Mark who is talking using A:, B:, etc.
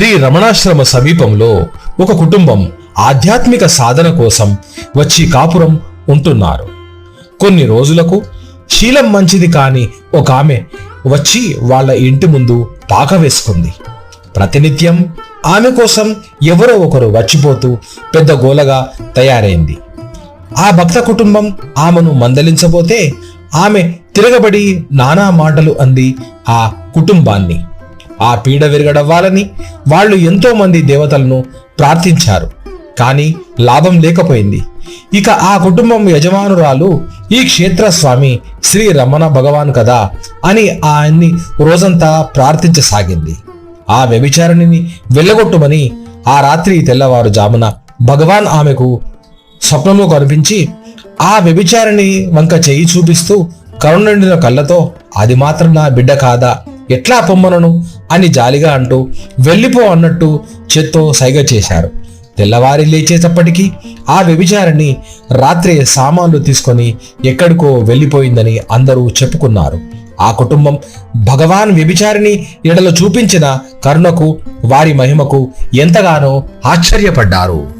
A: శ్రీ రమణాశ్రమ సమీపంలో ఒక కుటుంబం ఆధ్యాత్మిక సాధన కోసం వచ్చి కాపురం ఉంటున్నారు. కొన్ని రోజులకు శీలం మంచిది కాని ఒక ఆమె వచ్చి వాళ్ళ ఇంటి ముందు పాక వేసుకుంది. ప్రతినిత్యం ఆమె కోసం ఎవరో ఒకరు వచ్చిపోతూ పెద్ద గోలగా తయారైంది. ఆ భక్త కుటుంబం ఆమెను మందలించబోతే ఆమె తిరగబడి నానా మాటలు అంది ఆ కుటుంబాన్ని. ఆ పీడ విరగడవ్వాలని వాళ్ళు ఎంతో మంది దేవతలను ప్రార్థించారు. కానీ లాభం లేకపోయింది. ఇక ఆ కుటుంబం యజమానురాలు ఈ క్షేత్రస్వామి శ్రీ రమణ భగవాన్ కదా అని ఆయన్ని రోజంతా ప్రార్థించసాగింది. ఆ వ్యభిచారిణిని వెళ్ళగొట్టుమని ఆ రాత్రి తెల్లవారుజామున భగవాన్ ఆమెకు స్వప్నంలో కనిపించి ఆ వ్యభిచారిణి వంక చేయి చూపిస్తూ కరుణండిన కళ్ళతో అది మాత్రం నా బిడ్డ కాదా? ఎట్లా పొమ్మనను? అని జాలిగా అంటూ వెళ్ళిపో అన్నట్టు చేత్తో సైగ చేశారు. తెల్లవారి లేచేటప్పటికీ ఆ వ్యభిచారిణి రాత్రి సామాన్లు తీసుకొని ఎక్కడికో వెళ్ళిపోయిందని అందరూ చెప్పుకున్నారు. ఆ కుటుంబం భగవాన్ వ్యభిచారిణి ఎడలు చూపించిన కరుణకు వారి మహిమకు ఎంతగానో ఆశ్చర్యపడ్డారు.